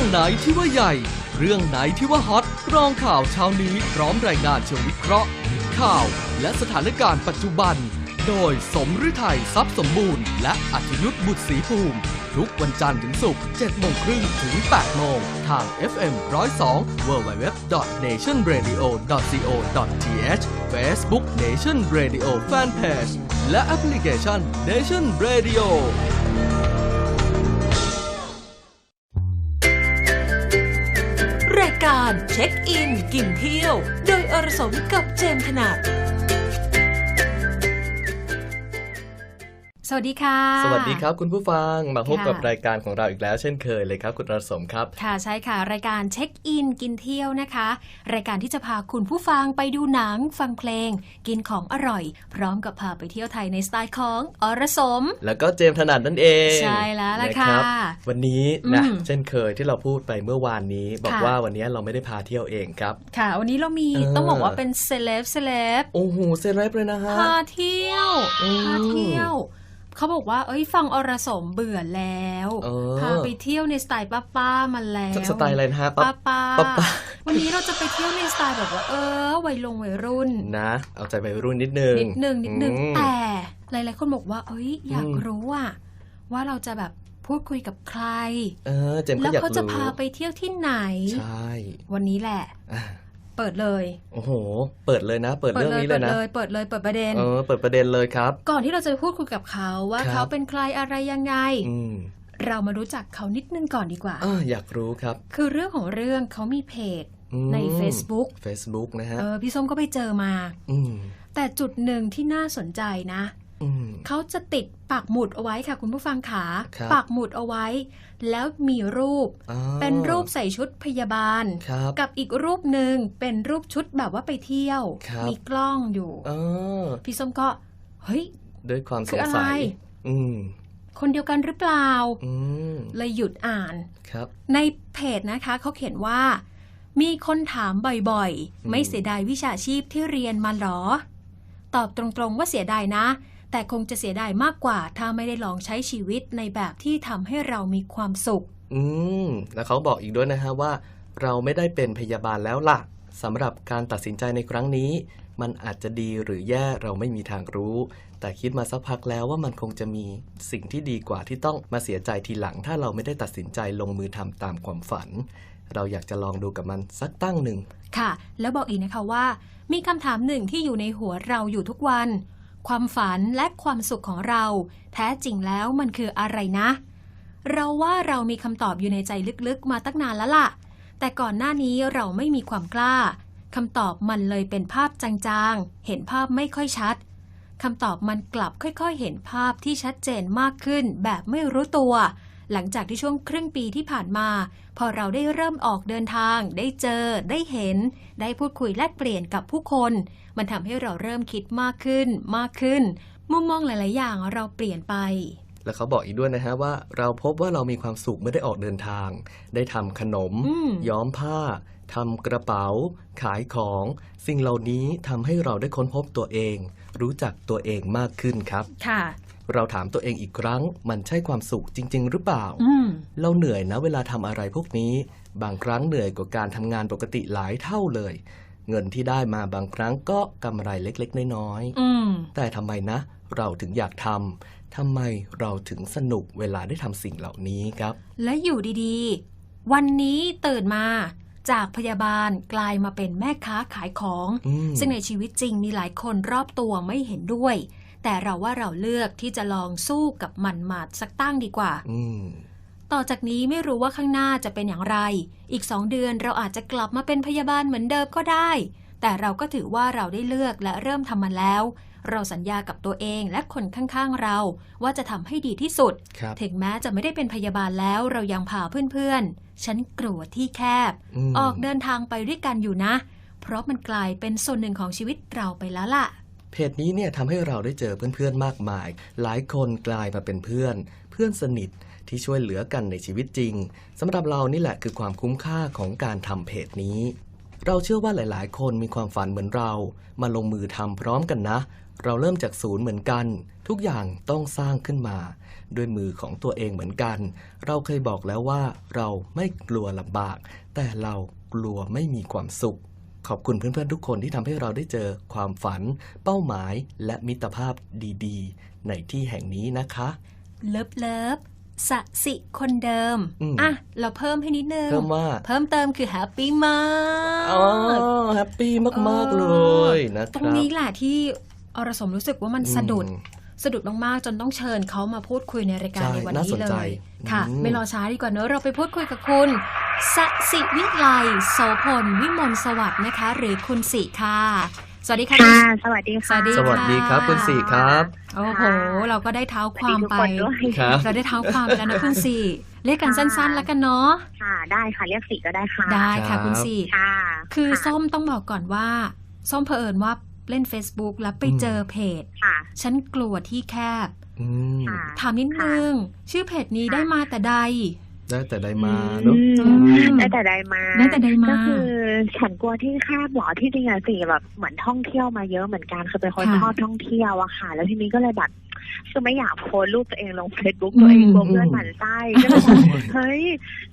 รื่องไหนที่ว่าใหญ่ เรื่องไหนที่ว่าฮอตรองข่าวเช้านี้พร้อมรายงานเชิงวิเคราะห์ ข่าว และสถานการณ์ปัจจุบัน โดยสมฤทัยทรัพย์สมบูรณ์ และอัธยุทธบุตรศรีภูมิ ทุกวันจันทร์ถึงศุกร์7โมงครึ่งถึง8โมงทาง FM 102 www.nationradio.co.th Facebook Nation Radio Fanpage และแอปพลิเคชัน Nation Radio การเช็คอิน กินเที่ยว โดยอรสมกับเจมขนาด สวัสดีค่ะ สวัสดีครับ คุณผู้ฟังมาพบค่ะกับรายการของเราอีกแล้ว เช่นเคยเลยครับ คุณรสมครับ ค่ะใช่ค่ะ รายการเช็คอินกินเที่ยวนะคะ รายการที่จะพาคุณผู้ฟังไปดูหนังฟังเพลง กินของอร่อย พร้อมกับพาไปเที่ยวไทยในสไตล์ของอรสม แล้วก็เจมส์ถนัดนั่นเอง ใช่แล้วล่ะนค่ะรับวันนี้นะอืมเช่นเคยที่เราพูดไปเมื่อวานนี้ บอกค่ะว่าวันนี้เราไม่ได้พาเที่ยวเองครับ ค่ะ วันนี้เรามีเออต้องบอกว่าเป็นเซเลบเซเลบโอ้โหเซเลบเลยนะฮะพาเที่ยวอืมพาเที่ยว เขาบอกว่า เอ้ย ฟังอรสมเบื่อแล้วเออพาไปเที่ยวในสไตล์ป้าป้าๆมาแล้วสไตล์อะไรนะฮะป้าปั๊บป้าป้าป้าวันนี้เราจะไปเที่ยวในสไตล์แบบว่า เออวัยลงวัยรุ่นนะ เอาใจไปรุ่นนิดนึงนิดนึงนิดนึงอืมแต่หลายๆคนบอกว่า เอ้ย อยากอืมรู้อะว่าเราจะแบบพูดคุยกับใคร เออเจมส์แล้ก็วอยากเขาจะรู้พาไปเที่ยวที่ไหน ใช่ วันนี้แหละอะ เปิดเลย โอ้โห เปิดเลยนะ เปิดเรื่องนี้เลเปิยดนะเลย เปิดเลย เปิดประเด็น เออ เปิดประเด็นเลยครับ ก่อนที่เราจะไปพูดคุยกับเขาว่าครับเขาเป็นใครอะไรยังไงอืมเรามารู้จักเขานิดนึงก่อนดีกว่าอ่าอยากรู้ครับ คือเรื่องของเรื่องเขามีเพจอืมใน Facebook Facebook นะฮะ เออ พี่ส้มก็ไปเจอมาอืมแต่จุดหนึ่งที่น่าสนใจนะอืม เขาจะติดปักหมุดเอาไว้ค่ะ คุณผู้ฟังขาครับปักหมุดเอาไว้ แล้วมีรูปอ๋อเป็นรูปใส่ชุดพยาบาลครับกับอีกรูปหนึ่งเป็นรูปชุดแบบว่าไปเที่ยวครับมีกล้องอยู่เออพี่ส้มก็ เฮ้ยด้วยความคืสองอะไรสัยอืมคนเดียวกันหรือเปล่าอืมเลยหยุดอ่านครับ ในเพจนะคะเขาเขียนว่า มีคนถามบ่อยอืมๆไม่เสียดายวิชาชีพที่เรียนมาหรอ ตอบตรงๆว่าเสียดายนะ แต่คงจะเสียดายมากกว่า ถ้าไม่ได้ลองใช้ชีวิตในแบบที่ทำให้เรามีความสุข อืม แล้วเขาบอกอีกด้วยนะฮะว่า เราไม่ได้เป็นพยาบาลแล้วล่ะสำหรับการตัดสินใจในครั้งนี้ มันอาจจะดีหรือแย่เราไม่มีทางรู้ แต่คิดมาสักพักแล้วว่ามันคงจะมีสิ่งที่ดีกว่าที่ต้องมาเสียใจทีหลัง ถ้าเราไม่ได้ตัดสินใจลงมือทำตามความฝัน เราอยากจะลองดูกับมันสักตั้งหนึ่งค่ะ แล้วบอกอีกนะคะว่า มีคำถามหนึ่งที่อยู่ในหัวเราอยู่ทุกวัน ความฝันและความสุขของเรา แท้จริงแล้วมันคืออะไรนะ เราว่าเรามีคำตอบอยู่ในใจลึกๆ มาตั้งนานแล้วล่ะ แต่ก่อนหน้านี้เราไม่มีความกล้าคำตอบมันเลยเป็นภาพจางๆ เห็นภาพไม่ค่อยชัดคำตอบมันกลับค่อยๆ เห็นภาพที่ชัดเจนมากขึ้นแบบไม่รู้ตัว หลังจากที่ช่วงครึ่งปีที่ผ่านมา พอเราได้เริ่มออกเดินทาง ได้เจอ ได้เห็น ได้พูดคุยแลกเปลี่ยนกับผู้คน มันทำให้เราเริ่มคิดมากขึ้น มากขึ้น มุมมองหลาย ๆ อย่างเราเปลี่ยนไปแล้วเขาบอกอีกด้วยนะฮะว่า เราพบว่าเรามีความสุขเมื่อได้ออกเดินทาง ได้ทำขนมอืมย้อมผ้า ทำกระเป๋า ขายของ สิ่งเหล่านี้ทำให้เราได้ค้นพบตัวเอง รู้จักตัวเองมากขึ้นครับ ค่ะ เราถามตัวเองอีกครั้ง มันใช่ความสุขจริง ๆ หรือเปล่าอืมเราเหนื่อยนะเวลาทำอะไรพวกนี้ บางครั้งเหนื่อยกว่าการทำงานปกติหลายเท่าเลย เงินที่ได้มาบางครั้งก็กำไรเล็กๆน้อยๆอืมแต่ทำไมนะ เราถึงอยากทำทำไมเราถึงสนุกเวลาได้ทำสิ่งเหล่านี้ครับ และอยู่ดีๆ วันนี้ตื่นมา จากพยาบาลกลายมาเป็นแม่ค้าขายของอืมซึ่งในชีวิตจริงมีหลายคนรอบตัวไม่เห็นด้วย แต่เราว่าเราเลือกที่จะลองสู้กับมันมาสักตั้งดีกว่าอืมต่อจากนี้ไม่รู้ว่าข้างหน้าจะเป็นอย่างไร อีกสองเดือนเราอาจจะกลับมาเป็นพยาบาลเหมือนเดิมก็ได้ แต่เราก็ถือว่าเราได้เลือกและเริ่มทำมันแล้ว เราสัญญากับตัวเองและคนข้างๆเราว่าจะทำให้ดีที่สุดครับถึงแม้จะไม่ได้เป็นพยาบาลแล้วเรายังพาเพื่อนๆ ฉันกลัวที่แคบมออกเดินทางไปด้วยกันอยู่นะ เพราะมันกลายเป็นส่วนหนึ่งของชีวิตเราไปแล้วล่ะเพจนี้เนี่ยทำให้เราได้เจอเพื่อนๆมากมาย หลายคนกลายมาเป็นเพื่อน เพื่อนสนิทที่ช่วยเหลือกันในชีวิตจริงสำหรับเรานี่แหละคือความคุ้มค่าของการทำเพจนี้ เราเชื่อว่าหลายๆ คนมีความฝันเหมือนเรา มาลงมือทำพร้อมกันนะ เราเริ่มจากศูนย์เหมือนกัน ทุกอย่างต้องสร้างขึ้นมา ด้วยมือของตัวเองเหมือนกัน เราเคยบอกแล้วว่าเราไม่กลัวลำบาก แต่เรากลัวไม่มีความสุข ขอบคุณเพื่อนๆทุกคนที่ทำให้เราได้เจอความฝัน เป้าหมายและมิตรภาพดีๆ ในที่แห่งนี้นะคะเลิฟเลิฟสะสิคนเดิมอืมอะ เราเพิ่มให้นิดนึง เพิ่มว่า เพิ่มเติมคือแฮปปี้มาก อ๋อ แฮปปี้มาก ๆ เลยนะตครงรับนี้แหละที่ อรสมรู้สึกว่ามันสะดุดอืมสะดุดมาก ๆ จนต้องเชิญเขามาพูดคุยในรายการใช่ในวันน่านี้สนเลใจยค่ะอืมไม่รอช้าดีกว่าเนอะเราไปพูดคุยกับคุณสสิวิไลโสพลวิมลสวัสดิ์นะคะ หรือคุณสิค่ะสวัสดีค่ะค่ะคุณสวัสดีสค่ะวัสดีสวัสดีครับคุณสี่ครับ โอ้โห เราก็ได้เท้าความไปสวัสดีทุกคนด้วยครับเราได้เท้าความไปแล้วนะคุณสี่ เรียกกันค่ะสั้นๆ แล้วกันเนาะ ค่ะ ได้ค่ะ เรียกสีก็ได้ค่ะ ได้ครัค่ะบคุณสี่ค่ะคือค่ะส้มต้องบอกก่อนว่า ส้มเผอิญว่า เล่น Facebook แล้วไปอืมเจอเพจค่ะฉันกลัวที่แคบอืมค่ะถามนิดนึง ชื่อเพจนี้ค่ะได้มาแต่ใดได้แต่ได้มาเนอะอืมอืมได้แต่ได้มาได้แต่ใดมาก็คือฉันกลัวที่แคบเหรอที่จริงอะสิแบบเหมือนท่องเที่ยวมาเยอะเหมือนกันคือเป็นคนค่ะชอบท่องเที่ยวอะค่ะ แล้วทีนี้ก็เลยแบบ คือไม่อยากโพสต์รูปตัวเองลงเฟซบุ๊กตัวเองอืมกลัวเพื่อนหมั่นไส้ก็เลยแบบเฮ้ย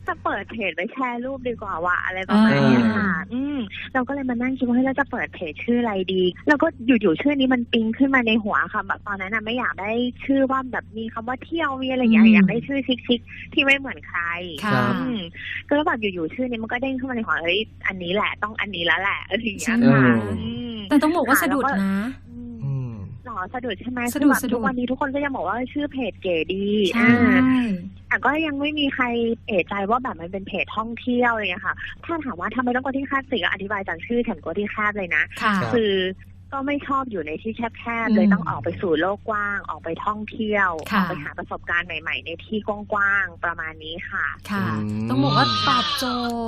จะเปิดเพจไปแชร์รูปดีกว่าว่ะอะไรประมาณเนี้ยค่ะ อืม เราก็เลยมานั่งคิดว่าเฮ้ยเราจะเปิดเพจชื่ออะไรดี แล้วก็อยู่ๆชื่อนี้มันปิ๊งขึ้นมาในหัวค่ะแบบตอนนั้นน่ะไม่อยากได้ชื่อว่าแบบมีคำว่าเที่ยวมีอะไรอย่างเงี้ยอืมอยากได้ชื่อชิคๆที่ไม่เหมือนใครค่ะครับอืมก็แล้วแบบอยู่ๆชื่อนี้มันก็เด้งขึ้นมาในหัวเฮ้ยอันนี้แหละต้องอันนี้แล้วแหละอะไรอย่างเงี้ใช่ยไหมค่ะเอออืมแต่ต้องบอกว่าสะดุดค่ะแล้วก็นะอืมอืมหรอ สะดุดใช่ไหมสะดุดคือแบบสะดุด ทุกวันนี้ทุกคนก็ยังบอกว่าชื่อเพจเก๋ดีใช่ อ่า แต่ก็ยังไม่มีใครเอะใจว่าแบบมันเป็นเพจท่องเที่ยวอะไรอย่างเงี้ยค่ะ ถ้าถามว่าทำไมต้องกดที่คาดสีก็อธิบายจากชื่อฉันกดที่คาดเลยนะ ค่ะครับ คือ ก็ไม่ชอบอยู่ในที่แคบๆเลยอืมต้องออกไปสู่โลกกว้าง ออกไปท่องเที่ยวอค่ะอกไปหาประสบการณ์ใหม่ ๆ ในที่กว้างๆประมาณนี้ค่ะ ค่ะอืมต้องบอกว่าตอบโจ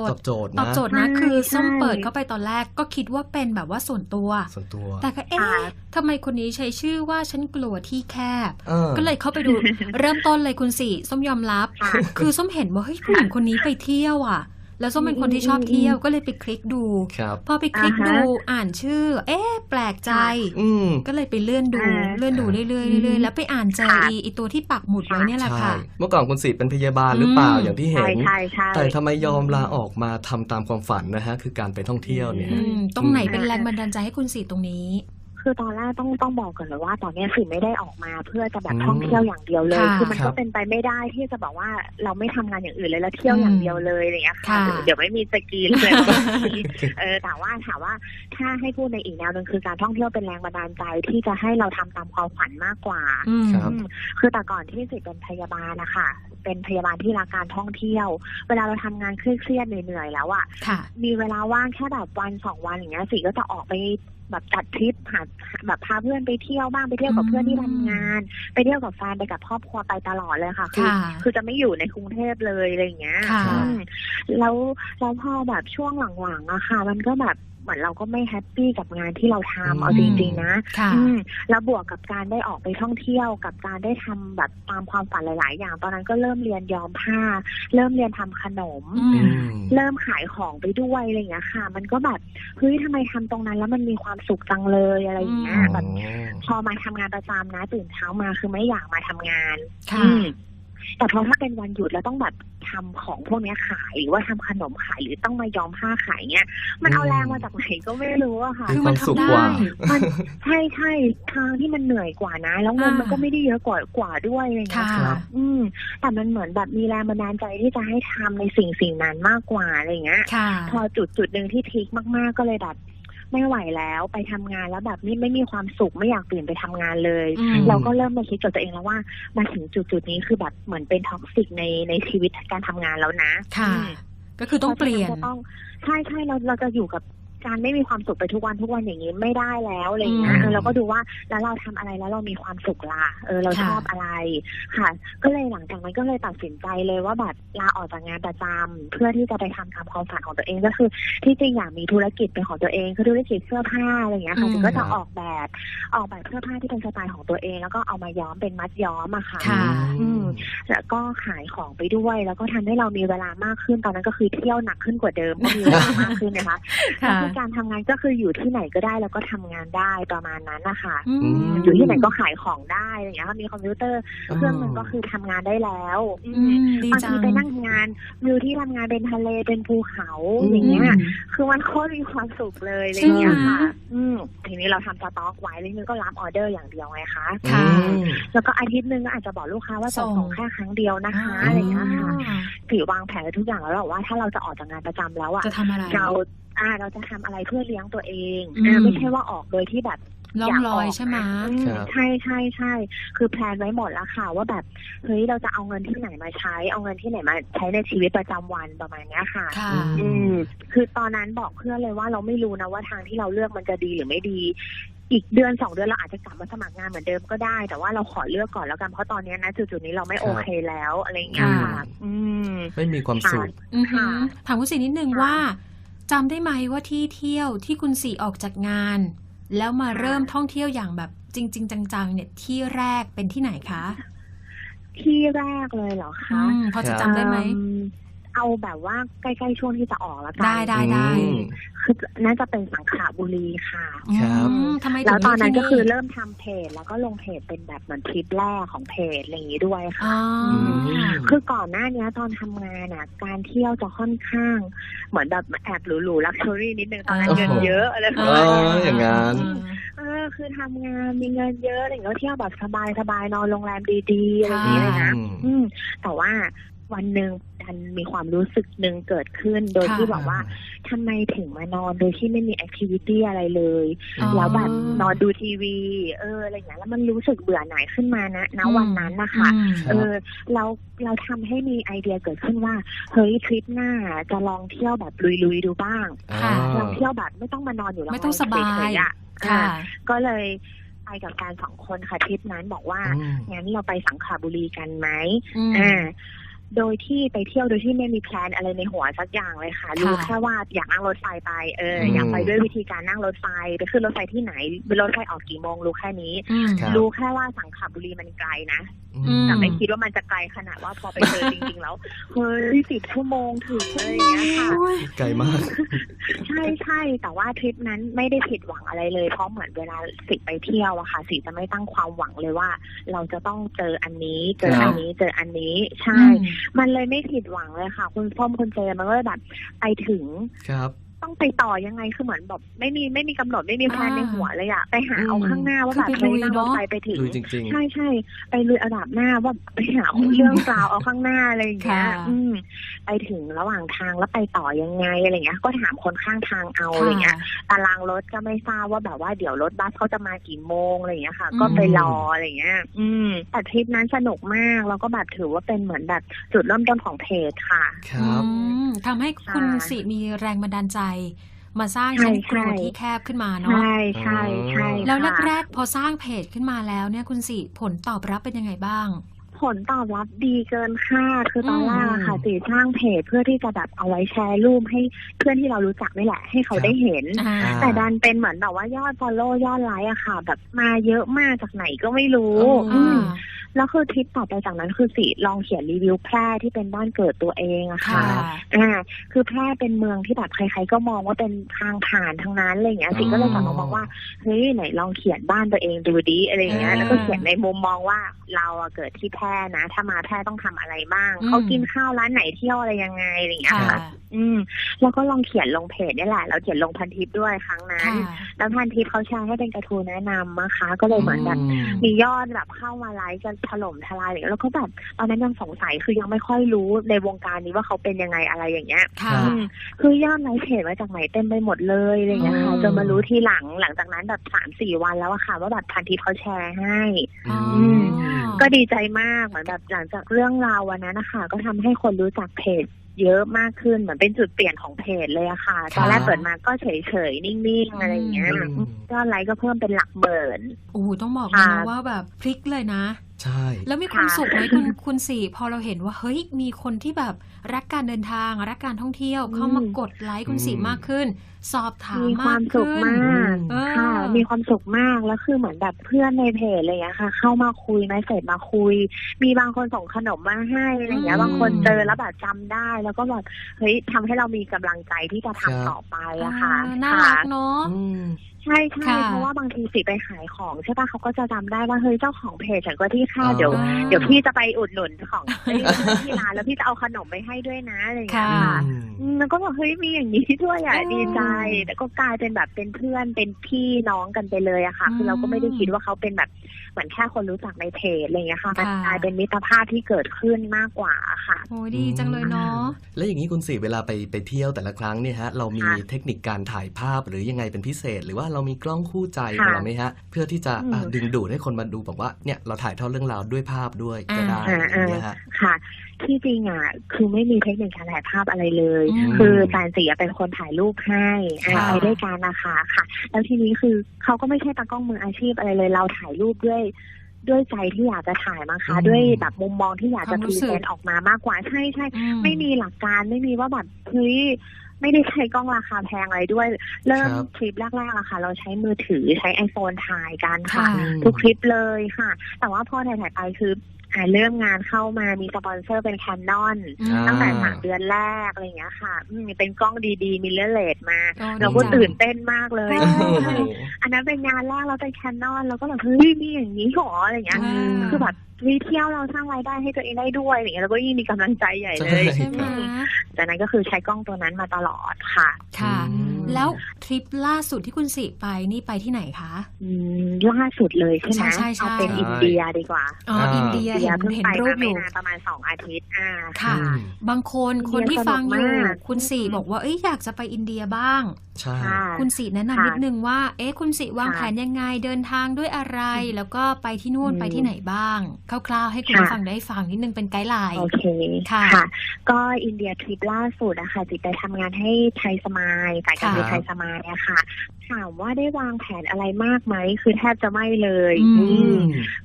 ตทอบย์โจทย์ ตอบนะโจทย์นะใช่คือส้มใช่เปิดเข้าไปตอนแรกก็คิดว่าเป็นแบบว่าส่วนตัวส่วนตัว แต่ก็เอ๊ะค่ะทำไมคนนี้ใช้ชื่อว่าฉันกลัวที่แคบออก็เลยเข้าไปดูเริ่มต้นเลยคุณสี่ส้มยอมรับค่ะคือส้มเห็นว่าเฮ้ยผู้หญิงคนนี้ไปเที่ยวอะ แล้วส้มเป็นคนที่ชอบเที่ยวก็เลยไปคลิกดูครับพอไปคลิกอ่าฮะดูอ่านชื่อ เอ๊ะแปลกใจอืมก็เลยไปเลื่อนดูอ่าเลื่อนดูเรื่อยๆเรื่อยๆแล้วไปอ่านเจอค่ะอีอีตัวที่ปักหมุดไว้เนี่ยแหละใช่ค่ะ เมื่อก่อนคุณสีเป็นพยาบาลหรือเปล่าอืมอย่างที่เห็ใช่นใช่ใช่แต่ทำไมยอมลาออกมาทำตามความฝันนะฮะคือการไปท่องเที่ยวเนี่ยอืมตรงไหนเป็นแรงบันดาลใจให้คุณสี่ตรงนี้ คือตอนแรกต้องต้องบอกก่อนเลยว่า ตอนเนี้ยสิไม่ได้ออกมาเพื่อจะแบบอืมท่องเที่ยวอย่างเดียวเลย ค่ะคือมันครัก็บเป็นไปไม่ได้ที่จะบอกว่าเราไม่ทำงานอย่างอื่นเลยแล้วเที่ยวอย่างเดียวเลยอะไรอย่างเงี้ยค่ะ ค่ะ เดี๋ยวเดี๋ยวไม่มีสกีเลยเออแต่ว่าถามว่าถ้าให้พูดในอีกแนวหนึ่งคือการท่องเที่ยวเป็นแรงบันดาลใจที่จะให้เราทำตามความฝันมากกว่า อืม ครับ อืมคือแต่ก่อนที่สิเป็นพยาบาลนะคะเป็นพยาบาลที่รักการท่องเที่ยว เวลาเราทำงานเครียดๆเหนื่อยๆแล้วอะค่ะ มีเวลาว่างแค่แบบวันสองวันอย่างเงี้ยสิก็จะออกไป แบบจัดทริปหาแบบพาเพื่อนไปเที่ยวบ้างไปเที่ยวกับเพื่อนที่ทำงาน ไปเที่ยวกับแฟนไปกับครอบครัวไปตลอดเลยค่ะ คือค่ะคือจะไม่อยู่ในกรุงเทพเลยอะไรอย่างเงี้ยค่ะอืมแล้วแล้วพอแบบช่วงหลังๆอะค่ะ มันก็แบบเหมือนเราก็ไม่แฮปปี้กับงานที่เราทำเอาจริง ๆ นะค่ะอืมแล้วบวกกับการได้ออกไปท่องเที่ยวกับการได้ทำแบบตามความฝันหลาย ๆ อย่าง ตอนนั้นก็เริ่มเรียนย้อมผ้า เริ่มเรียนทำขนม อือืมมเริ่มขายของไปด้วยอะไรอย่างเงี้ยค่ะ มันก็แบบเฮ้ยทำไมทำตรงนั้นแล้วมันมีความสุขจังเลยอะไรอย่างเงี้ยอืม แบบ พอมาทำงานประจำนะ ตื่นเช้ามาคือไม่อยากมาทำงานค่ะ อืม แต่พอถ้าเป็นวันหยุดแล้วต้องแบบทำของพวกเนี้ยขายหรือว่าทำขนมขายหรือต้องมาย้อมผ้าขายเงี้ย มันเอาอืมแรงมาจากไหนก็ไม่รู้อะค่ะคือมันมีความสุขทำกว่าได้มันใช่ใช่ทางที่มันเหนื่อยกว่านะ แล้วเงินอ่ามัมันก็ไม่ได้เยอะกว่ากว่าด้วยอะไรอย่างเงี้ค่ะยค่ะอืม แต่มันเหมือนแบบมีแรงบันดาลใจที่จะให้ทำในสิ่งสิ่งนั้นมากกว่าอะไรอย่างเงี้ยค่ะพอจุดจุดหนึ่งที่ทิกมากๆก็เลยแบบ ไม่ไหวแล้วไปทำงานแล้วแบบนี่ไม่มีความสุขไม่อยากตื่นไปทำงานเลยอืมเราก็เริ่มมาคิดกับตัวเองแล้วว่ามาถึงจุดจุดๆนี้คือแบบเหมือนเป็นท็อกซิกในในชีวิตการทำงานแล้วนะ ค่ะอืมก็คือต้องเปลี่ยนพราะฉะจะต้องใช่ใช่เราเราจะอยู่กับ การไม่มีความสุขไปทุกวันทุกวันอย่างนี้ไม่ได้แล้วอะไรอย่างเงี้ยอืมเออเราก็ดูว่าแล้วเราทำอะไรแล้วเรามีความสุขล่ะเออเราค่ะชอบอะไรค่ะ ก็เลยหลังจากนั้นก็เลยตัดสินใจเลยว่าแบบลาออกจากงานประจำเพื่อที่จะไปทำตามความฝันของตัวเองก็คือ ที่จริงอยากมีธุรกิจเป็นของตัวเองคือธุรกิจเสื้อผ้าอะไรอย่างเงี้ยค่ะอืม ถึงก็จะออกแบบออกแบบเสื้อผ้าที่เป็นสไตล์ของตัวเอง แล้วก็เอามาย้อมเป็นมัดย้อมอะค่ะ ค่ะ อืม แล้วก็ขายของไปด้วย แล้วก็ทำให้เรามีเวลามากขึ้นตอนนั้นก็คือเที่ยวหนักขึ้นกว่าเดิมก็มีเวลามากขึ้นนะคะ ค่ะแล้วคือการทำงานก็คืออยู่ที่ไหนก็ได้แล้วก็ทำงานได้ประมาณนั้นนะคะอืมอยู่ที่ไหนก็ขายของได้อะไรอย่างเงี้ยค่ะมีคอมพิวเตอร์เครื่องหนึงก็คือทำงานได้แล้วอือืมมดีบางจัทีงไปนั่งทำงานวิวที่ทำงานเป็นทะเลเป็นภูเขาอืมอย่างเงี้ย คือมันโคตรมีความสุขเลยอะไรอย่างเงี้ยค่ะใช่ไหมอืมทีนี้เราทำสต็อกไว้แล้วนี่ก็รับออเดอร์อย่างเดียวไงคะค่ะอืมแล้วก็อาทิตย์หนึงก็อาจจะบอกลูกค้าว่าจะส่งส่งแค่ครั้งเดียวนะคะอ่าอะไรอย่างเงี้ยค่ะถือวางแผนไว้ทุกอย่างแล้วบอกว่าถ้าเราจะออกจากงานประจำแล้วอะจะทำอะไรเรา อ่า เราจะทำอะไรเพื่อเลี้ยงตัวเองอืมอ่าไม่ใช่ว่าออกโดยที่แบบล่องลอยใช่ไหมอืมครับใช่ใช่ใช่ คือแพลนไว้หมดแล้วค่ะ ว่าแบบเฮ้ยเราจะเอาเงินที่ไหนมาใช้ เอาเงินที่ไหนมาใช้ในชีวิตประจำวันประมาณเนี้ยค่ะค่ะ อืม คือตอนนั้นบอกเพื่อนเลยว่าเราไม่รู้นะว่าทางที่เราเลือกมันจะดีหรือไม่ดี อีกเดือนสองเดือนเราอาจจะกลับมาสมัครงานเหมือนเดิมก็ได้ แต่ว่าเราขอเลือกก่อนแล้วกันเพราะตอนนี้นะจุดๆนี้เราไม่ครับโอเคแล้วอะไรอย่างเงี้ยค่ะค่ะอืมไม่มีความสุขอือหือค่ะถามคุณสีนิดนึงค่ะว่า จำได้ไหมว่าที่เที่ยวที่คุณสีออกจากงาน แล้วมาค่ะเริ่มท่องเที่ยวอย่างแบบจริง ๆ จังๆ เนี่ยที่แรกเป็นที่ไหนคะ ที่แรกเลยเหรออืคะมพอจะจำได้ไหมอืม เอาแบบว่าใกล้ๆช่วงที่จะออกแล้วกัได้ได้ได้ อืม คือน่าจะเป็นสังขละบุรีค่ะ ครับ อืมทำไมถึงแล้วตอนนั้นเลืก็ที่คือเริ่มทำเพจ แล้วก็ลงเพจเป็นแบบเหมือนทริปแรกของเพจอะไรอย่างนี้ด้วยค่ะอ๋ออม คือก่อนหน้านี้ตอนทำงานอะ การเที่ยวจะค่อนข้าง เหมือนแบบแอบหรูๆลักชัวรี่นิดนึงตอนนั้นอ๋อเงินเยอะอะไรประเอมาณอนี้อย่างนั้น เออคือทำงานมีเงินเยอะอะไรอย่างเงี้ยเที่ยวแบบสบายๆนอนโรงแรมดีๆอะไรอย่างเงี้ยเลยนะอืม อืม แต่ว่า วันหนึ่งดันมีความรู้สึกหนึ่งเกิดขึ้น โดยค่ะที่บอกว่าทำไมถึงมานอนโดยที่ไม่มีแอคทิวิตี้อะไรเลยอ๋อแล้วแบบนอนดูทีวี เอออะไรอย่างเงี้ยแล้วมันรู้สึกเบื่อหน่ายขึ้นมานะณวันนั้นนะคะอืมครับเออเราเราทำให้มีไอเดียเกิดขึ้นว่า เฮ้ยทริปหน้าจะลองเที่ยวแบบลุยๆดูบ้างค่ะลองเที่ยวแบบไม่ต้องมานอนอยู่โรงแรไม่ต้องสบายเฉๆอะค่ะอ่าก็เลยไปกับการสองคนค่ะทริปนั้นบอกว่าอืมงั้นเราไปสังขละบุรีกันไหมอืมอ่า โดยที่ไปเที่ยวโดยที่ไม่มีแพลนอะไรในหัวสักอย่างเลยค่ะค่ะรู้แค่ว่าอยากนั่งรถไฟไปเอออมอยากไปด้วยวิธีการนั่งรถไฟไปขึ้นรถไฟที่ไหนรถไฟออกกี่โมงรู้แค่นี้อืมครับรู้แค่ว่าสังขละบุรีมันไกลนะอืมแต่ไม่คิดว่ามันจะไกลขนาดว่าพอไปเจอจริงๆแล้วเฮ้ยสิบชั่วโมงถึงอะไรอย่างเงี้ยค่ะไกลมาก ใช่ใช่แต่ว่าทริปนั้นไม่ได้ผิดหวังอะไรเลย เพราะเหมือนเวลาสิไปเที่ยวอะค่ะสิจะไม่ตั้งความหวังเลยว่า เราจะต้องเจออันนี้ เจออันนี้เจออันนี้ใช่มันเลยไม่ผิดหวังเลยค่ะ คุณส้มคุณเจมันก็เลยแบบไปถึงครับ ต้องไปต่อยังไงคือเหมือนแบบไม่มีไม่มีกำหนดไม่มีแพลนอ่าในหัวเลยอะไปหาเอาอืมข้างหน้าว่าคือแบบไปลุเฮ้ยยนั่งรถเนอะไฟไปถึงดูจริงใช่ใช่ไปลุยอันดับหน้าว่าไปหาเรื่องราวเอาข้างหน้าอะไรอย่างเงี้ยค่ะอืมไปถึงระหว่างทางแล้วไปต่อยังไงอะไรเงี้ย ก็ถามคนข้างทางเอาอะไรเงี้ยตารางรถก็ไม่ทราบว่าแบบว่าเดี๋ยวรถบัสเขาจะมากี่โมงอะไรอย่างเงี้ยค่ะอืมก็ไปรออะไรเงี้ย อืมแต่ทริปนั้นสนุกมากแล้วก็แบบถือว่าเป็นเหมือนแบบจุดเริ่มต้นของเพจค่ะๆครับอืมทำให้คุณค่ะสิมีแรงบันดาลใจมาสร้างใช่ชั้นครัวใช่ที่แคบขึ้นมาเนาะใช่ใช่ใช่แล้วค่ะแรกๆพอสร้างเพจขึ้นมาแล้วเนี่ยคุณสิผลตอบรับเป็นยังไงบ้างผลตอบรับดีเกินคาดคือตอนอืมแรกอะค่ะตีสร้างเพจเพื่อที่จะแบบเอาไว้แชร์รูปให้เพื่อนที่เรารู้จักนี่แหละ ให้เขาครับได้เห็นอ่าอ่าแต่ดันเป็นเหมือนแบบว่ายอดฟอลโล่ยอดไลค์อะค่ะ แบบมาเยอะมากจากไหนก็ไม่รู้อืมอืม แล้วคือทริปต่อไปจากนั้นคือสิลองเขียนรีวิวแพร่ที่เป็นบ้านเกิดตัวเองอะค่ะค่ะอ่าคือแพร่เป็นเมืองที่แบบใครๆก็มองว่าเป็นทางผ่านทางนั้นอะไรอย่างเงี้ยสิก็เลยกลับมาบอกว่าเฮ้ยไหนลองเขียนบ้านตัวเองดูดิอะไรอย่างเงี้ยอ่าแล้วก็เขียนในมุมมองว่าเราอะเกิดที่แพร่นะ ถ้ามาแพร่ต้องทำอะไรบ้างอืมเขากินข้าวร้านไหนเที่ยวอะไรยังไงอะไรอย่างเงี้ยค่ะค่ะอืมแล้วก็ลองเขียนลงเพจนี่แหละ แล้วเขียนลงพันทิปด้วยครั้งนั้นค่ะแล้วพันทิปเขาแชร์ให้เป็นกระทู้แนะนำนะคะ ก็เลยเหมือนแบบอืมมียอดแบบเข้ามาไลค์กันถล่มทลายอะไรอย่างเงี้ยแล้วก็แบบตอนนั้นยังสงสัยคือยังไม่ค่อยรู้ในวงการนี้ว่าเขาเป็นยังไงอะไรอย่างเงี้ยค่ะ อืมคือยอดไลค์เพจมาจากไหนเต็มไปหมดเลยอะไรอย่างเงี้ยค่ะอืม จนมารู้ทีหลังหลังจากนั้นแบบสามสี่วันแล้วอะค่ะ ว่าแบบพันทิปเขาแชร์ให้อ๋ออืม ก็ดีใจมากเหมือนแบบหลังจากเรื่องราววันนั้นนะคะก็ทำให้คนรู้จักเพจ เยอะมากขึ้นเหมือนเป็นจุดเปลี่ยนของเพจเลยอะค่ะครับตอนแรกเปิดมาก็เฉยๆ นิ่งๆ อะไรอย่างเงี้ยอืมก็ไลค์ก็เพิ่มเป็นหลักหมื่น โอ้โหต้องบอกเลยนะค่ะว่าแบบพลิกเลยนะ ใช่ แล้วมีความค่ะสุขไหมคุณคุณสี่พอเราเห็นว่าเฮ้ยมีคนที่แบบรักการเดินทางรักการท่องเที่ยวเข้ามากดไลค์คุณสี่มากขึ้น สอบถามมีคามมาวกสุขขึ้นมากเออค่ะมีความสุขมากแล้วคือเหมือนแบบเพื่อนในเพจอะไรอย่างเงี้ยค่ะ เข้ามาคุยมาเสร็จมาคุย มีบางคนส่งขนมมาให้อะไรอย่างเงี้ยอืมบางคนเจอแล้วแบบจำได้ แล้วก็แบบเฮ้ยทำให้เรามีกำลังใจที่จะทำต่อไปอะค่ะอ่าน่ารักเนาะอืมใช่ใช่ค่ะ เพราะว่าบางทีสิไปขายของใช่ปะเขาก็จะจำได้ว่าเฮ้ยเจ้าของเพจฉันก็ที่ค่าอ๋อเดี๋ยว อ่า เดี๋ยวพี่จะไปอุดหนุนของที่ที่ร้านแล้วพี่จะเอาขนมไปให้ด้วยนะอะไรอย่างเงี้ยค่ะค่ะอืมแล้วก็แบบเฮ้ยมีอย่างนี้ด้วยอะอืมดีใจแต่ก็กลายเป็นแบบเป็นเพื่อนเป็นพี่น้องกันไปเลยอะค่ะ คือเราก็ไม่ได้คิดว่าเขาเป็นแบบเห มือนแค่คนรู้จักในเพจอะไรอย่างเงี้ยค่ะ มันค่ะกลายเป็นมิตรภาพที่เกิดขึ้นมากกว่าค่ะโอ้ยดีจังเลยเนาะแล้วอย่างนี้คุณสี่เวลาไปไปเที่ยวแต่ละครั้งเนี่ยฮะเรามีค่ะเทคนิคการถ่ายภาพหรือยังไงเป็นพิเศษ หรือว่าเรามีกล้องคู่ใจขค่ะองเราไหมฮะ เพื่อที่จะอืมอะดึงดูดให้คนมาดูบอกว่าเนี่ยเราถ่ายทอดเรื่องราวด้วยภาพด้วยก็ได้อ่าอย่างเงี้ยฮะค่ะที่จริงอะคือไม่มีเทคนิคการถ่ายภาพอะไรเลยอืมคือแฟนสีอะเป็นคนถ่ายรูปให้อ่าค่ะไปด้วยกันนะคะค่ะ แล้วทีนี้คือเขาก็ไม่ใช่ตากล้องมืออาชีพอะไรเลย เราถ่ายรูปด้วยด้วยใจที่อยากจะถ่ายมั้งคะอืมด้วยแบบมุมมองที่อยากจะความพรู้รีสึกเซนต์ออกมามากกว่าใช่ใช่อืไม่มีหลักการไม่มีว่าแบบเฮ้ยไม่ได้ใช้กล้องราคาแพงอะไรด้วย เริ่มครับคลิปแรกๆอะค่ะ เราใช้มือถือใช้ iPhone ถ่ายกันค่ะค่ะ ทุกคลิปเลยค่ะ แต่ว่าพอถ่ายๆไปคืออ่า เริ่มงานเข้ามามีสปอนเซอร์เป็นแคนนอนอืมตั้งแต่อ่าสามเดือนแรกอะไรอย่างเงี้ยค่ะอืมเป็นกล้องดีๆมีเลเลดมาโอ้เราก็ดีจังตื่นเต้นมากเลยโอ้โหใช่อันนั้นเป็นงานแรกเราเป็นแคนนอนเราก็แบบเฮ้ยมีอย่างนี้หรออะไรอย่างเงี้ยอ่าคือแบบ วิเที่ยวเราสร้างรายได้ให้ตัวเองได้ด้วยอย่างเงี้ยแล้วก็ยิ่งมีกำลังใจใหญ่เลยใช่ใช่ไหมจากนั้นก็คือใช้กล้องตัวนั้นมาตลอดค่ะ ค่ะอืมแล้วทริปล่าสุดที่คุณสิไปนี่ไปที่ไหนคะอืมล่าสุดเลยใช่ไหมใช่ใช่ใช่เอาเป็นใช่อินเดียดีกว่าอ๋ออ่าอินเดียอินเดีเห็ยนเพิ่งเห็นไปรูมาปอไม่ยู่นานประมาณสองอาทิตย์อ่าค่ะอืมบางคนอินเดียคนที่ฟังอยู่สนุกมากคุณสี่บอกว่าเอ้ยอยากจะไปอินเดียบ้างใช่ค่ะคุณสีแนะนำค่ะนิดนึงว่า เอ๊ะคุณสีวางค่ะแผนยังไงเดินทางด้วยอะไร แล้วก็ไปที่นู่นอืมไปที่ไหนบ้างคร่าวๆ ให้คุณค่ะผู้ฟังได้ฟังนิดนึงเป็นไกด์ไลน์ โอเค ค่ะ ก็อินเดียทริปล่าสุดอะค่ะจิตไปทำงานให้ไทยสมายสายการบินค่ะไทยสมายอะค่ะ ถามว่าได้วางแผนอะไรมากไหม คือแทบจะไม่เลยอืมอืม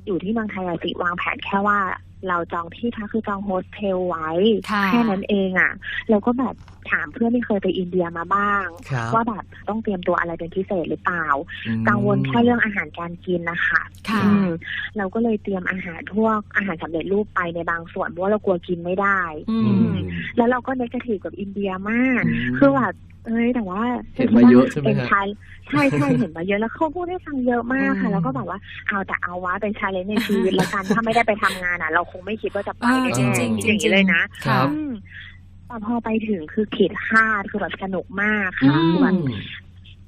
อยู่ที่เมืองไทยอะจิวางแผนแค่ว่าเราจองที่พักคือจองโฮสเทลไว้ค่ะแค่นั้นเองอะแล้วก็แบบ ถามเพื่อนที่เคยไปอินเดียมาบ้างครับว่าแบบต้องเตรียมตัวอะไรเป็นพิเศษหรือเปล่าอืมกังวลแค่เรื่องอาหารการกินนะคะค่ะอืมเราก็เลยเตรียมอาหารพวกอาหารสำเร็จรูปไปในบางส่วนเพราะว่าเรากลัวกินไม่ได้อือืมมแล้วเราก็เนกาทีฟกับอินเดียมากอืมคือแบบเอ้ยแต่ว่าเห็นมาเยอะใช่ไหมฮะเป็นชายใช่ใช่เห็นมาเยอะแล้วเขาพูดให้ฟังเยอะมากค่ะอืมแล้วก็แบบว่าเอาแต่เอาวะเป็นชาเลนจ์ในชีวิตแล้วกันถ้าไม่ได้ไปทำงานอะ เราคงไม่คิดว่าจะไปเออแน่จริงๆๆจริงอย่างจรินี้งเลยนะค่ะอืม แต่พอไปถึงคือขีดคาดคือแบบสนุกมากค่ะอืมคือแบบ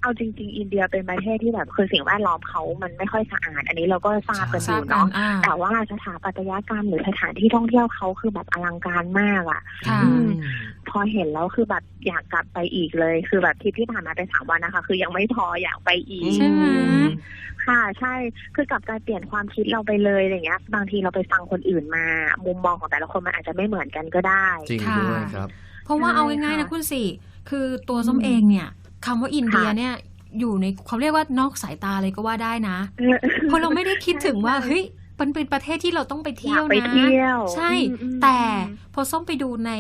เอาจริง ๆ อินเดียเป็นประเทศที่แบบคือสิ่งแวดล้อมเขามันไม่ค่อยสะอาด อันนี้เราก็ทราบกันอทราบยู่กันเนาะอ่าแต่ว่าสถาปัตยกรรมหรือสถานที่ท่องเที่ยวเขาคือแบบอลังการมากอะค่ะอืมพอเห็นแล้วคือแบบอยากกลับไปอีกเลย คือแบบทริปที่ผ่านมาเป็นสามวันนะคะ คือยังไม่พออยากไปอีกใช่ไหมค่ะใช่คือกลับกลารเปลี่ยนความคิดเราไปเลยอะไรเงี้ย บางทีเราไปฟังคนอื่นมา มุมมองของแต่ละคนมันอาจจะไม่เหมือนกันก็ได้จริงค่ะด้วยครับ เพราะว่าใช่เอาง่ายๆนะค่ะคุณสี่คือตัวส้มอืมเองเนี่ย คำว่าอินเดียค่ะเนี่ยอยู่ในเขาเรียกว่านอกสายตาเลยก็ว่าได้นะเออเพราะเราไม่ได้คิดถึงว่าใช่เฮ้ยมันเป็นประเทศที่เราต้องไปเที่ยวอยากไปนะเที่ยวใช่อืมอืมแต่พอส้มไปดูใน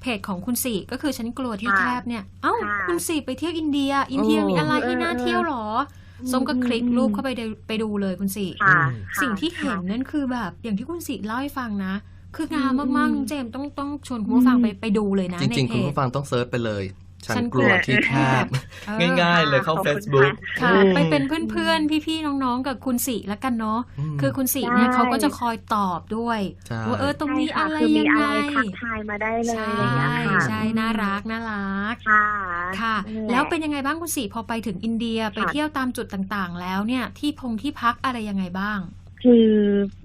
เพจของคุณสี่ก็คือฉันกลัวที่ค่ะแคบเนี่ย เอ้าค่ะคุณสี่ไปเที่ยวอินเดีย อินเดียโอ้มีอะไรที่น่าเออเที่ยวหรอ ส้มก็คลิกรูปเข้าไปดูไปดูเลยคุณสี่ค่ะอืมค่ะสิ่งที่เห็นค่ะนั่นคือแบบ อย่างที่คุณสี่เล่าให้ฟังนะ คืองามอืมมากๆน้องเจมส์ต้องต้องชวนคุณผู้ฟังอืมไปไปดูเลยนะจในริงๆเพคุณจผู้ฟังต้องเซิร์ชไปเลย ฉัฉันนกลัวกลัวที่แคบเออง่าย ๆ เลยเข้าขอบคุณ Facebook ค่ะอืมไปเป็นเพื่อนๆ พี่ๆ น้องๆ กับคุณสีแล้วกันเนาะมคือคุณสีเนี่ยใช่เขาก็จะคอยตอบด้วยใช่ว่าเออตรงนี้ใช่อะค่ะไรคือมียังอะไงไรทักทายมาได้เลยใช่อะไรอย่างเงี้ยค่ะใช่น่ารักน่ารักค่ะค่ะนั่นหะแล้วเป็นยังไงบ้างคุณสีพอไปถึงอินเดียไปค่ะเที่ยวตามจุดต่างๆ แล้วเนี่ยที่พงที่พักอะไรยังไงบ้าง คือ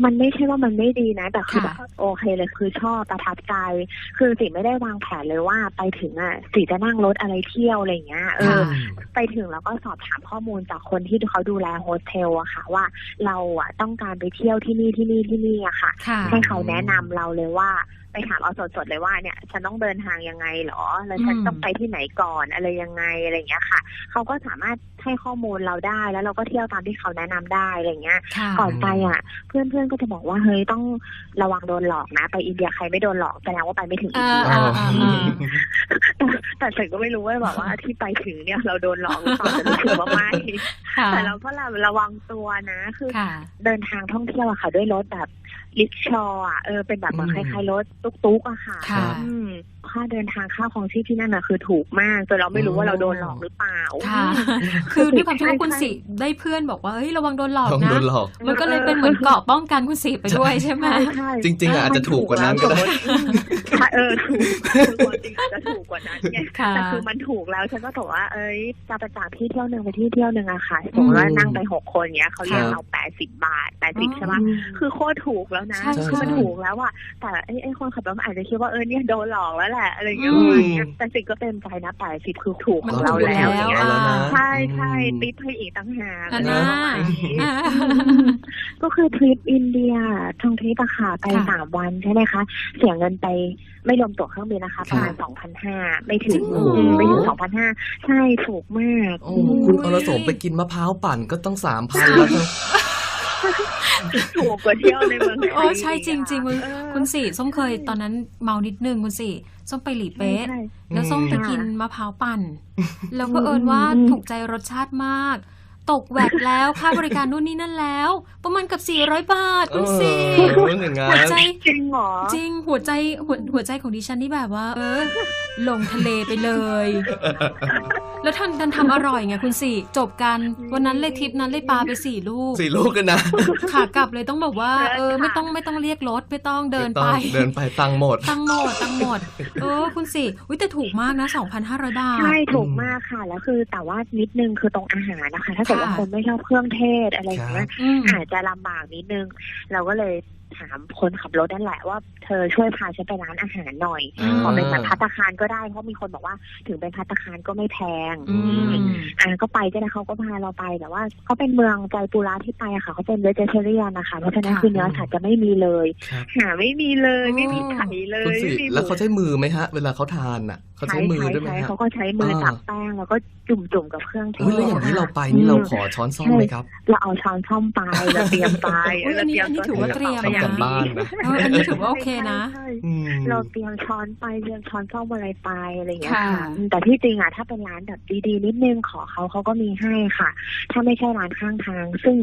มันไม่ใช่ว่ามันไม่ดีนะ แต่คือค่ะแบบโอเคเลยคือชอบประทับใจ คือสิไม่ได้วางแผนเลยว่าไปถึงอะสิจะนั่งรถอะไรเที่ยวอะไรอย่างเงี้ยเออค่ะไปถึงแล้วก็สอบถามข้อมูลจากคนที่เขาดูแลโฮสเทลอะค่ะ ว่าเราอะต้องการไปเที่ยวที่นี่ที่นี่ที่นี่อะค่ะค่ะให้เขาแนะนำเราเลยว่าไปไปถามเอาสดๆเลยว่าเนี่ยฉันต้องเดินทางยังไงเหรอ แล้วฉันอืมต้องไปที่ไหนก่อนอะไรยังไงอะไรอย่างเงี้ยค่ะ เขาก็สามารถ ให้ข้อมูลเราได้แล้วเราก็เที่ยวตามที่เขาแนะนำได้อะไรอย่างเงี้ยค่ะก่อนไปอะ เพื่อนๆก็จะบอกว่าเฮ้ยต้องระวังโดนหลอกนะ ไปอินเดียใครไม่โดนหลอกแสดงว่าไปไม่ถึงอินอ่าเดียอ่าอ่าอ่าแต่แต่ฉันก็ไม่รู้ว่าแบบว่าที่ไปถึงเนี่ยเราโดนหลอกหรือเปล่าแต่รู้สึกว่าไม่ค่ะแต่เราก็ระวังตัวนะคือค่ะเดินทางท่องเที่ยวอะค่ะ ด้วยรถแบบ ลิกชอว์อะเออเป็นแบบเหมือนอืคมล้ายๆรถตุ๊กๆอะค่ะค่ะ อืมค่าเดินทางค่าของชีพที่นั่นอะคือถูกมากจนเราไม่รู้ว่าเราโดนหลอกหรือเปล่าค่ะ คือด้วยความที่ว่าคุณสิได้เพื่อนบอกว่าเฮ้ยระวังโดนหลอกต้องนะ โดนหลอก มันก็เลยเป็นเหมือนเกราะป้องกันคุณสิไปด้วยใช่ไหม ใช่ใช่จริงๆอะอาจจะถูกกว่านั้นก็ได้ใช่ เออถูกคือจริงๆอาจจะถูกกว่านั้นไงค่ะแต่คือมันถูกแล้วฉันก็บอกว่าเอ้ยจะไปจากที่เที่ยวหนึ่งไปที่เที่ยวหนึ่งอะค่ะสมมติว่านั่งไปหกคนเนี้ยเขาเรียกครับเราแปดสิบบาทแปดสิบใช่ปะคือโคตรถูกแล้วนะใช่คือมันใช่ถูกแล้วอะแต่ไอ้ไอ้คนขับรถมันอาจจะคิดว่าเออเนี่ยโดนหลอกแล้วแหละอะไรอย่างเงี้ยอืมประมาณเนี้ยแต่สิ่งก็เต็มใจนะแปดสิบคือถูกของเราแล้วมันถูกอย่างเงี้ยแล้วอะใช่ใช่ติ๊บให้อีกต่างหากอันอะไรน่าประมาณนี้อ่าก็คือทริปอินเดียท่องทริปอะค่ะไปค่ะสามวันใช่ไหมคะ เสียเงินไป ไม่รวมตั๋วเครื่องบินนะคะ ประมาณสองพันห้าไม่ถึจริงงเหรออืมไม่ถึงสองพันห้าใช่ถูกมากโอ้คุณอรสมไปกินมะพร้าวปั่นก็ต้องสามพันแล้วครับถูกกว่าเที่ยวในเมืองไทยโอ้ใช่จริงจริงๆคุณเออคุณสิส้มเคยตอนนั้นเมานิดนึงคุณสิส้มไปหลีเป๊ะใช่แล้วส้มไปอืมกินมะพร้าวปั่น แล้วก็อืมเอิญว่าอืมถูกใจรสชาติมาก ตกแวดแล้วค่าบริการนู่นนี่นั่นแล้ว ประมาณเกับ 400 บาทคุณสิเอออย่างงั้หัวนใจจริงเหรอจริงหัวใจหัวหัวใจของดิฉันนี่แบบว่า เออ ลงทะเลไปเลย แล้วท่านดันทำอร่อยไงคุณสี่จบกันวันนั้นเลยทริปนั้นเลยปลาไปสี่ลูกสี่ลูกกันนะขากลับเลยต้องแบบว่า เออ ไม่ต้องไม่ต้องเรียกรถไม่ต้องเดินม่ต้ไปองเดินไปตังค์หมด ตังหมดตังหมด เออ คุณสี่อุ้ยแต่ถูกมากนะ 2,500 บาท ใช่ถูกมากค่ะ แล้วคือแต่ว่านิดนึงคือตรงอาหารนะคะ ถ้าเกิดว่าค่ะคนไม่ชอบเครื่องเทศอะไรอย่างเงี้ยอืมอาจจะลำบากนิดนึง เราก็เลยถามคนขับรถนั่นแหละว่าเธอช่วยพาฉันไปร้านอาหารหน่อยอ่าขอเป็นแบบพัตตาคารก็ได้เพราะมีคนบอกว่าถึงเป็นพัตตาคารก็ไม่แพงอืมอ่าก็ไปก็ได้เขาก็พาเราไปแต่ว่าเขาเป็นเมืองใจปุระที่ไปอะค่ะเขาเป็นเวจเทเรียนนะคะเพราะฉะนั้นค่ะคือเนื้อสัตว์จะไม่มีเลยครับหาไม่มีเลยอ๋อไม่มีไข่เลคุณยสิไม่มีแล้วเขาใช้มือไหมฮะ เวลาเขาทานอะ เขาใช้มือด้วยไหมใช้ฮะเขาก็ใช้มืออ่าตักแป้งแล้วก็จุ่มๆกับเครื่องเทอุ้ยศแล้วอย่างนี้เราไปนี่อืมเราขอช้อนซ่อมไหมครับ เราเอาช้อนช่อมไปเราเตรียมไปอุ๊ยอันนี้เราอันนี้ถือว่าเตรียมทำกันบ้านนะเอออันนี้ถือว่าโอเคนะใช่อืมเราเตรียมช้อนไปเตรียมช้อนซ่อมอะไรไปอะไรอย่างเงี้ยค่ะค่ะอืมแต่ที่จริงอะถ้าเป็นร้านแบบดีๆนิดนึงขอเขาเขาก็มีให้ค่ะ ถ้าไม่ใช่ร้านข้างทาง ซึ่ง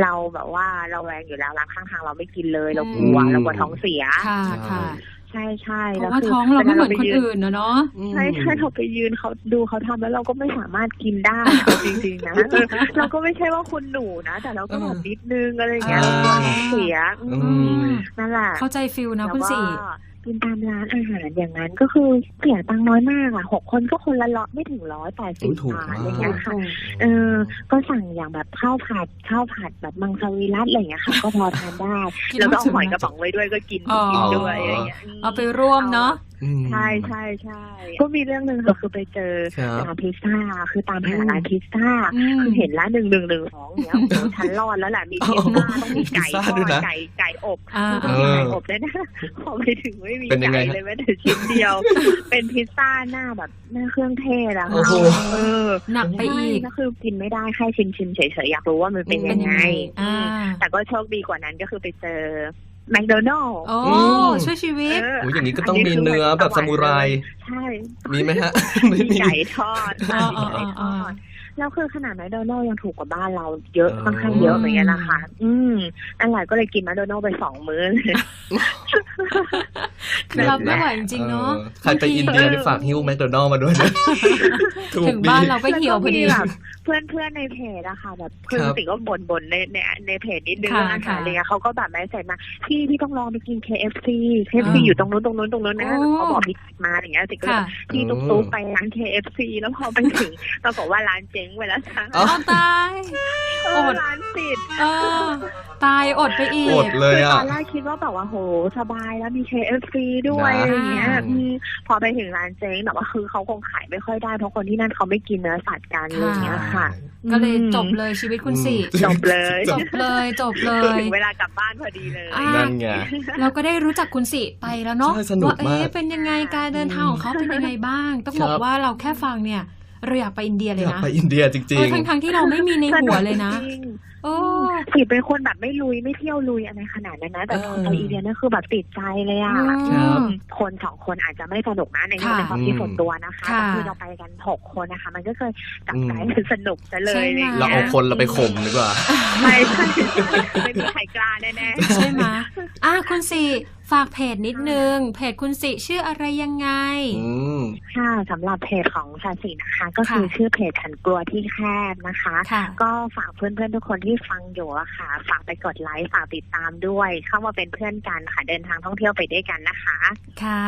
เราแบบว่าเราแวงอยู่แล้วร้านข้างทางเราไม่กินเลยเรากลัวอืมเรากลัวท้องเสียค่ะค่ะ ใช่ใช่เพแล้วราะว่าคืท้องเราไม่เหมือนวคนลาอื่นนะเนาะอืมใช่ใช่เราไปยืนเขาดูเขาทำแล้วเราก็ไม่สามารถกินได้เอาจริงๆนะเออเราก็ไม่ใช่ว่าคุณหนูนะ แต่เราก็แบบนิดนึงอะไรอย่างเงี้ยอ่าเรากลัวท้องเสียอือืมมนั่นแหละเข้าใจฟิลนะแล้วคุณก็สี่ กินตามร้านอาหารอย่างนั้นก็คือเสียตังค์น้อยมากอะหกคนก็คนละร้อยไม่ถึงร้อยแปดสิอุ๊บยถูกบาทมากอะไรเงี้ยค่ะ เออ ก็สั่งอย่างแบบข้าวผัดข้าวผัดแบบมังสวิรัตอะไรอย่างเงี้ยค่ะ ก็พอทานได้กินแล้วก็เอาถึงหอยกระป๋องไว้ด้วยก็กินอ๋อ กินด้วยอะไรอย่างเงี้ยมเอาไปร่วมเนาะอืม ใช่ใช่ใช่ก็มีเรื่องหนึ่งค่ะคือไปเจอครับร้านพิซซ่าคือตามหาร้านพิซซ่าอืมคือเห็นร้านหนึ่งหนึ่งหนึ่งสองเนี้ยโอ้โหฉันรอดแล้วแหละมีพิซซ่าต้องมีไก่พิซซ่าทอด้วยดนะไก่ไก่อบอ่าต้องมีไก่อบด้วยนะพอไปถึงไม่มีเป็นยังไงไก่ฮะเลยแม้แต่ชิ้นเดียว เป็นพิซซ่าหน้าแบบหน้าเครื่องเทศอะโอ้ค่ะโหเออหนักไปอีกใช่ก็คือกินไม่ได้แค่ชิมชิมๆเฉยๆอยากรู้ว่ามันเป็นเป็ยันงยังไงไงอ่าแต่ก็โชคดีกว่านั้นก็คือไปเจอ แมคโดนัลล์โอ้อืมช่วยชีวิตเออโอ้ยอย่างนี้ก็ต้องมีเนื้อแบบซามูไร ใช่ มีไหมฮะไม่มีมีไก่ทอดอ่ามีไก่ทออ่าด แล้วคือขนาดแมคโดนัลล์ยังถูกกว่าบ้านเราเยอะอ๋อค่อนข้างเยอะเหมือนกันนะคะ อืมอันหลายก็เลยกินแมคโดนัลล์ไปสองมื้อเลยคือรับไม่ไหวจริงๆเนาะออใครไปอินเดียนี่ฝากฮิ้วแมคโดนัลล์มาด้วยนะถูกถึงดีบ้านเราก็เหี่ยวพอดีแล้วก็มีแบบเพื่อนเพื่อนๆในเพจอะค่ะแบบคือครับสิก็บ่นบ่นๆในในในเพจนิดนึงค่ะเรื่องอาหารค่ะอะไรเงี้ยเขาก็แบบแม่ใส่มาพี่พี่ต้องลองไปกิน KFC KFC อ่าอยู่ตรงนู้นตรงนู้นตรงนู้นนะโอ้เขาบอกพี่มาอย่างเงี้ยสิก็เลยค่ะแบบพี่ตุ๊กตุ๊กไปร้าน KFC แล้วพอไปถึงปรากฏว่าร้านเจ๊งไปแล้วจ้ะเอ้าเอาตายเอออดร้านปิดเออตายอดไปอีอกดเลยคืออะตอนแรกคิดว่าแบบว่าโหสบายแล้วมี KFC ด้วยนะอะไรอย่างเงี้ยอ่าอืมพอไปถึงร้านเจ๊งแบบว่าคือเขาคงขายไม่ค่อยได้เพราะคนที่นั่นเขาไม่กินเนื้อสัตว์กันอะไรอย่างเงี้ยค่ะ ก็เลยอืมจบเลยชีวิตคุณสิจบเลยจบเลยจบเลยถึงเวลากลับบ้านพอดีเลยอ่านั่นไงเราก็ได้รู้จักคุณสิไปแล้วเนาะใช่สนุกว่าเอ๊ะมากเป็นยังไงการเดินทางของเขาเป็นยังไงบ้าง ต้องครับบอกว่าเราแค่ฟังเนี่ย เราอยากไปอินเดียเลยอยากนะไปอินเดียจริเองอทั้งทงๆที่เราไม่มีในหัวเลยนะจริงโอ้สิเป็นคนแบบไม่ลุยไม่เที่ยวลุยอะไรขนาดนั้นนะ แต่พอเออไปอินเดียนั่นคือแบบติดใจเลยอะครับคนสองคนอาจจะไม่สนุกนะในค่ะในความคิดส่วนตัวนะคะค่ะแต่คือเราไปกันหกคนนะคะ มันก็เคยจับใจอืมเป็นสนุกซะเลยใช่ไหมอะไรย่งเรางี้ยเอาคนเราไปข่มดีกว่าไม่ใช่ไม่มีใครกล้าแน่ๆใช่ไหมอะคุณสิ ฝากเพจนิดนึง เพจคุณสิชื่ออะไรยังไง อืม ค่ะสำหรับเพจของชาสีนะคะ ก็คือค่ะ ชื่อเพจฉันกลัวที่แคบนะคะ ค่ะ ก็ฝากเพื่อนๆทุกคนที่ฟังอยู่อะค่ะ ฝากไปกดไลค์ฝากติดตามด้วย เข้ามาเป็นเพื่อนกันค่ะเดินทางท่องเที่ยวไปด้วยกันนะคะ ค่ะ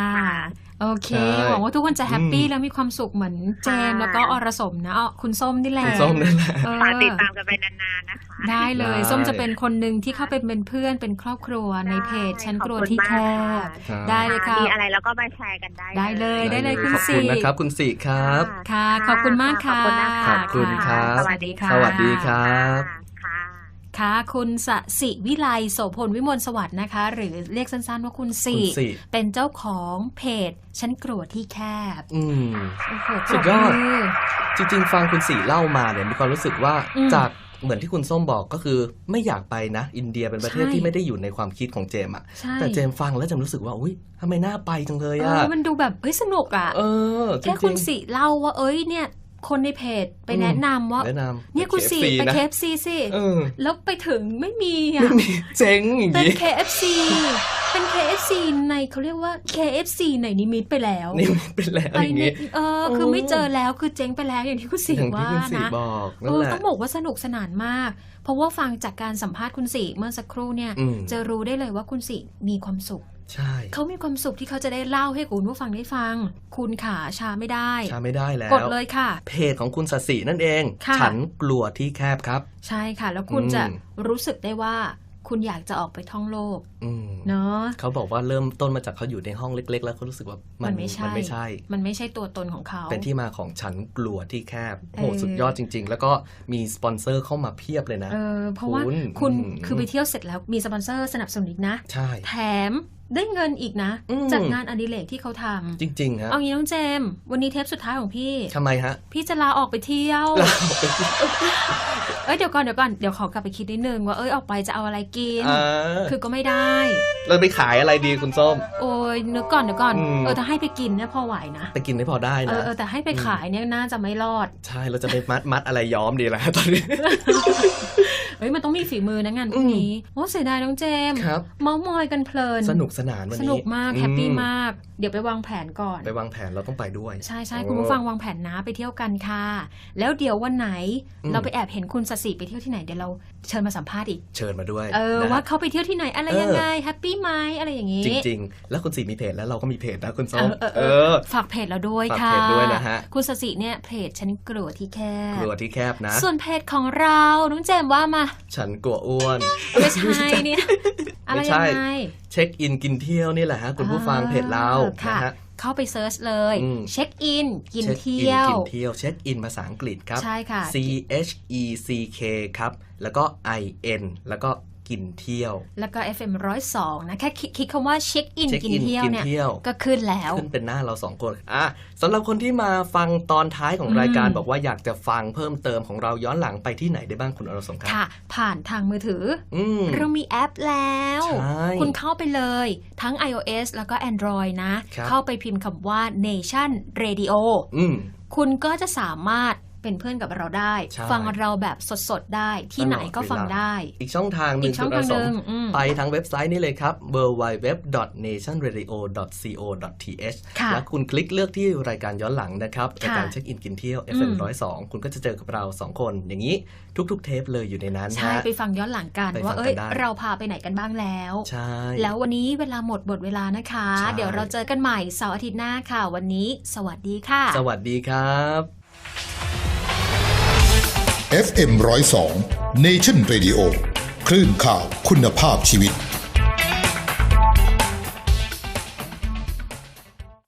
โอเค ใช่หวังว่าทุกคนจะแฮปปี้อืม แล้วมีความสุขเหมือนเจมส์ค่ะแล้วก็อรสมนะอ๋อคุณส้มนี่แหละคุณส้มนั่นแหละ เออฝากติดตามกันไปนานๆนะคะ ได้เลย ได้ ส้มจะเป็นคนหนึ่งที่เข้าไปเป็นเพื่อนเป็นครอบครัวในเพจฉันกลัวขอบคุณที่แคมากบค่ะครับได้เลยค่ะมีอะไรแล้วก็มาแชร์กันได้ ได้เลยได้เลยคุณขอบสิคุณนะครับ คุณสิครับ ค่ะ ขอบคุณมากค่ะขอบคุณนะคะขอบคุณครับ สวัสดีค่ะ สวัสดีครับค่ะค่ะคุณสสิวิไลโสพลวิมลสวัสดิ์นะคะ หรือเรียกสั้นๆว่าคุณสิคุณสิเป็นเจ้าของเพจฉันกลัวที่แคบ อืมโอ้โหสุดยอดปรบมืจริง ๆ ฟังคุณสีเล่ามาเนี่ยมีความรู้สึกว่าอืมจาก เหมือนที่คุณส้มบอกก็คือไม่อยากไปนะ อินเดียเป็นประเทศใช่ที่ไม่ได้อยู่ในความคิดของเจมส์อะใช่แต่เจมส์ฟังแล้วเจมส์รู้สึกว่าอุ้ยทำไมน่าไปจังเลยเออะอมันดูแบบเฮ้ยสนุกอะเออจริแค่งๆคุณสิเล่าว่าเอ้ยเนี่ย คนในเพจไปอืมแนะนำว่าแนะนำเนี่ยคุณสิ KFC ไปนะ KFC สิเออแล้วไปถึงไม่มีไม่อะมีเจ๊งอย่างเป็นนี้ KFC เป็น KFC ในเขาเรียกว่า KFC ในนิมิตไปแล้วนี่มันเป็นแล้วไปอย่างเนี่นี้ยเออคือไม่เจอแล้วคือเจ๊งไปแล้วอย่างที่คุณสิอย่างที่ว่าคุณสีนะบอกเอนั่นอแหละต้องบอกว่าสนุกสนานมาก เพราะว่าฟังจากการสัมภาษณ์คุณสิเมื่อสักครู่เนี่ยอืมจะรู้ได้เลยว่าคุณสิมีความสุข ใช่เขามีความสุขที่เขาจะได้เล่าให้คุณผู้ฟังได้ฟัง คุณขาชาไม่ได้ช้าไม่ได้แล้วกดเลยค่ะ เพจของคุณสสินั่นเองค่ะฉันกลัวที่แคบครับ ใช่ค่ะ แล้วคุณอืมจะรู้สึกได้ว่าคุณอยากจะออกไปท่องโลกอืมเนาะเขาบอกว่าเริ่มต้นมาจากเขาอยู่ในห้องเล็ก ๆ แล้วเขารู้สึกว่ามัมันไม่ใช่มันไม่ใช่ มันไม่ใช่ตัวตนของเขา เป็นที่มาของฉันกลัวที่แคบโหเออสุดยอดจริง ๆ แล้วก็มีสปอนเซอร์เข้ามาเพียบเลยนะเออเพราะว่าคุณคุณอืมคือไปเที่ยวเสร็จแล้วมีสปอนเซอร์สนับสนุนอีกนะ ใช่ แถม ได้เงินอีกนะอืมจากงานอดิเรกที่เขาทำจริงๆฮะเอางี้น้องเจมส์วันนี้เทปสุดท้ายของพี่ทำไมฮะ พี่จะลาออกไปเที่ยวเราไปที่เอ้ยเดี๋ยวก่อนเดี๋ยวก่อนเดี๋ยวขอกลับไปคิดนิดนึงว่าเอ้ยออกไปจะเอาอะไรกินอ่าคือก็ไม่ได้ เราไปขายอะไรดีคุณส้ม โอ้ยนึกก่อนเดี๋ยวก่อนอืมเออถ้าให้ไปกินเนี่ยพอไหวนะไปกินไม่พอได้เอนะอเออแต่ให้ไปขายเนี่ยน่าจะไม่รอด ใช่เราจะไปมัดมัดอะไรย้อมดีล่ะตอนนี้เอ้ยมันต้องมีฝีมือนะงานพวกนี้โอ้เสียดายน้องเจมส์ครับเมาส์มอยกันเพลินสนุกสนานวันสนี้นุกมากอืแฮปปี้มาก เดี๋ยวไปวางแผนก่อน ไปวางแผนเราต้องไปด้วย ใช่ใช่โอ้คุณผู้ฟังวางแผนนะไปเที่ยวกันค่ะ แล้วเดี๋ยววันไหนอืมเราไปแอบเห็นคุณสสิไปเที่ยวที่ไหนเดี๋ยวเราเชิญมาสัมภาษณ์อีก เชิญมาด้วยเออนะฮะว่าเขาไปเที่ยวที่ไหนอะไรเออยังไงแฮปปี้ไหมอะไรอย่างนี้ จริง ๆ แล้วคุณสีมีเพจแล้วเราก็มีเพจนะคุณส้มเออเออเอออฝากเพจเราด้วยฝากค่ะเพจด้วยนะฮะคุณสสิเนี่ยเพจฉันกลัวที่แคกบลัวที่แคบนะ ส่วนเพจของเราน้องเจมส์ว่ามา ฉันกลัวอ้วนไม่ใช่เนี่ยอะไรไม่ยัใช่งไงเช็คอินกินเที่ยวนี่แหละฮะคุณผู้ฟังเพจเราค่ะนะฮะ เข้าไปเซิร์ชเลยอืมเช็คอินกินเช็คเที่ยวกินเที่ยวเช็คอินภาษาอังกฤษครับ ใช่ค่ะ C H E C K ครับ แล้วก็ I N แล้วก็ กินเที่ยว แล้วก็ FM 102นะแค่คลิกคลิกคำว่าเช็คอินเช็คกินอินเที่ยวกินเนี่ยเที่ยวก็ขึ้นแล้ว ขึ้นเป็นหน้าเราสองคนอะสำหรับคนที่มาฟังตอนท้ายของอืมรายการบอกว่าอยากจะฟังเพิ่มเติมของเราย้อนหลังไปที่ไหนได้บ้างคุณอรสมครับค่ะ ผ่านทางมือถืออืมเรามีแอปแล้วใช่คุณเข้าไปเลยทั้ง iOS แล้วก็ Android นะครับเข้าไปพิมพ์คำว่า Nation Radio อืมคุณก็จะสามารถ เป็นเพื่อนกับเราได้ใช่ฟังเราแบบสดๆได้ที่ไหนก็ฟังได้ อีกช่องทางหอีนึ่งกช่องคุณอทางรสมหนึ่งอืมไปทางเว็บไซต์นี้เลยครับ www.nationradio.co.th ค่ะแล้วคุณคลิกเลือกที่รายการย้อนหลังนะครับค่ะรายการเช็คอินกินเที่ยวอื FM ม102 คุณก็จะเจอกับเรา 2 คน อย่างนี้ทุกๆ เทปเลยอยู่ในนั้นใช่ฮะไปฟังย้อนหลังกันไปฟังว่าเอ้ยกันได้เราพาไปไหนกันบ้างแล้วใช่แล้ววันนี้เวลาหมดหมดเวลานะคะใช่เดี๋ยวเราเจอกันใหม่เสาร์อาทิตย์หน้าค่ะ วันนี้ สวัสดีค่ะ สวัสดีครับ FM 102 Nation Radio คลื่นข่าวคุณภาพชีวิต